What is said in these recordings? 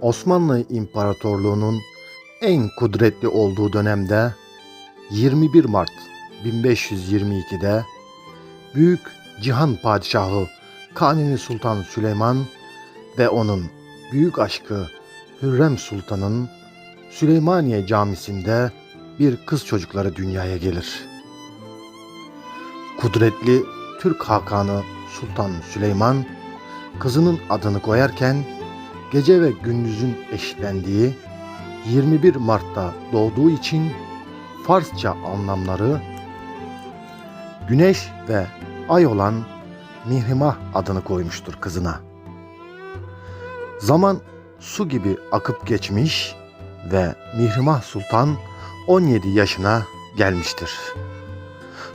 Osmanlı İmparatorluğu'nun en kudretli olduğu dönemde 21 Mart 1522'de Büyük Cihan Padişahı Kanuni Sultan Süleyman ve onun büyük aşkı Hürrem Sultan'ın Süleymaniye Camisi'nde bir kız çocukları dünyaya gelir. Kudretli Türk Hakanı Sultan Süleyman kızının adını koyarken gece ve gündüzün eşitlendiği 21 Mart'ta doğduğu için Farsça anlamları güneş ve ay olan Mihrimah adını koymuştur kızına. Zaman su gibi akıp geçmiş ve Mihrimah Sultan 17 yaşına gelmiştir.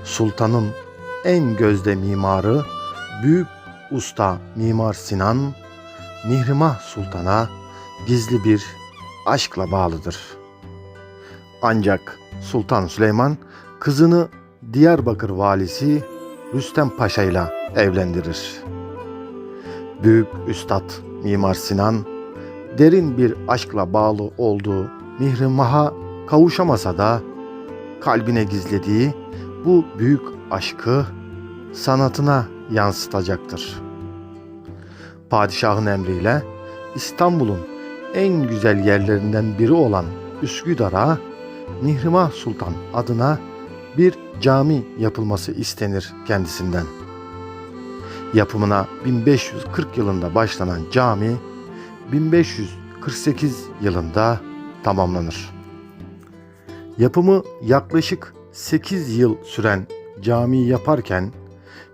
Sultanın en gözde mimarı büyük usta Mimar Sinan Mihrimah Sultan'a gizli bir aşkla bağlıdır. Ancak Sultan Süleyman kızını Diyarbakır valisi Rüstem Paşa ile evlendirir. Büyük Üstad Mimar Sinan derin bir aşkla bağlı olduğu Mihrimah'a kavuşamasa da kalbine gizlediği bu büyük aşkı sanatına yansıtacaktır. Padişahın emriyle İstanbul'un en güzel yerlerinden biri olan Üsküdar'a Mihrimah Sultan adına bir cami yapılması istenir kendisinden. Yapımına 1540 yılında başlanan cami 1548 yılında tamamlanır. Yapımı yaklaşık 8 yıl süren cami yaparken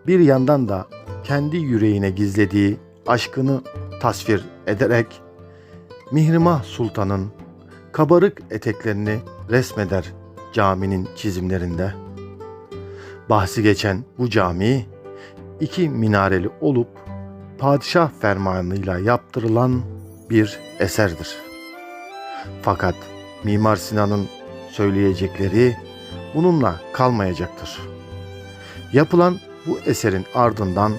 bir yandan da kendi yüreğine gizlediği aşkını tasvir ederek Mihrimah Sultan'ın kabarık eteklerini resmeder caminin çizimlerinde. Bahsi geçen bu cami iki minareli olup padişah fermanıyla yaptırılan bir eserdir. Fakat Mimar Sinan'ın söyleyecekleri bununla kalmayacaktır. Yapılan bu eserin ardından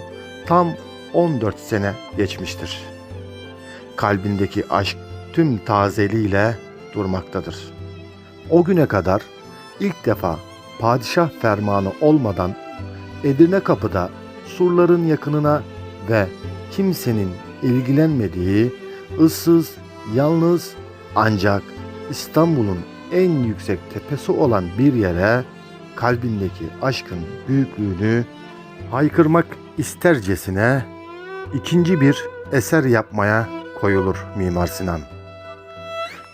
tam 14 sene geçmiştir. Kalbindeki aşk tüm tazeliğiyle durmaktadır. O güne kadar ilk defa padişah fermanı olmadan Edirne Kapı'da surların yakınına ve kimsenin ilgilenmediği ıssız, yalnız ancak İstanbul'un en yüksek tepesi olan bir yere kalbindeki aşkın büyüklüğünü haykırmak istercesine ikinci bir eser yapmaya koyulur Mimar Sinan.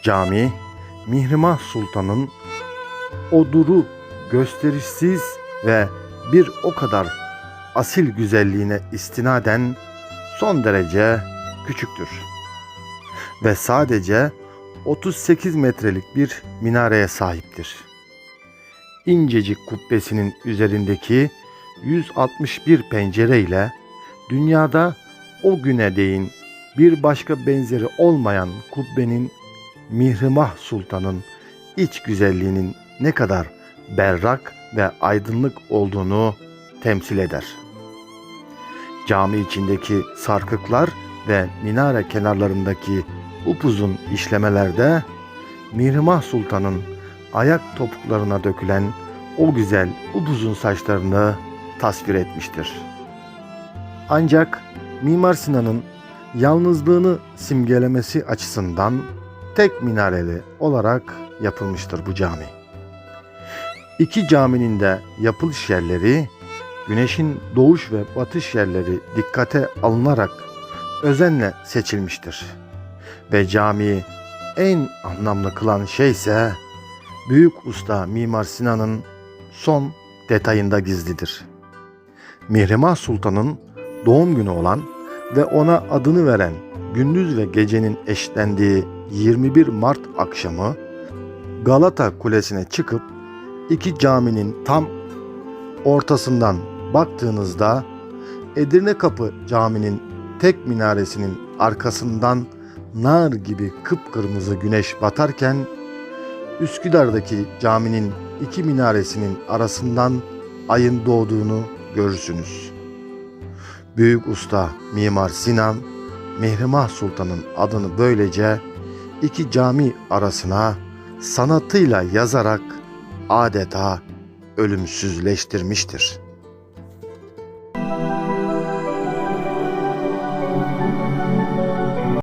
Cami, Mihrimah Sultan'ın oduru gösterişsiz ve bir o kadar asil güzelliğine istinaden son derece küçüktür. Ve sadece 38 metrelik bir minareye sahiptir. İncecik kubbesinin üzerindeki 161 pencere ile dünyada o güne değin bir başka benzeri olmayan kubbenin Mihrimah Sultan'ın iç güzelliğinin ne kadar berrak ve aydınlık olduğunu temsil eder. Cami içindeki sarkıklar ve minare kenarlarındaki upuzun işlemelerde Mihrimah Sultan'ın ayak topuklarına dökülen o güzel upuzun saçlarını tasvir etmiştir. Ancak Mimar Sinan'ın yalnızlığını simgelemesi açısından tek minareli olarak yapılmıştır bu cami. İki caminin de yapılış yerleri, güneşin doğuş ve batış yerleri dikkate alınarak özenle seçilmiştir. Ve camiyi en anlamlı kılan şey ise büyük usta Mimar Sinan'ın son detayında gizlidir. Mihrimah Sultan'ın doğum günü olan ve ona adını veren gündüz ve gecenin eşlendiği 21 Mart akşamı Galata Kulesi'ne çıkıp iki caminin tam ortasından baktığınızda Edirne Kapı Camii'nin tek minaresinin arkasından nar gibi kıpkırmızı güneş batarken Üsküdar'daki caminin iki minaresinin arasından ayın doğduğunu görürsünüz. Büyük usta Mimar Sinan, Mihrimah Sultan'ın adını böylece iki cami arasına sanatıyla yazarak adeta ölümsüzleştirmiştir.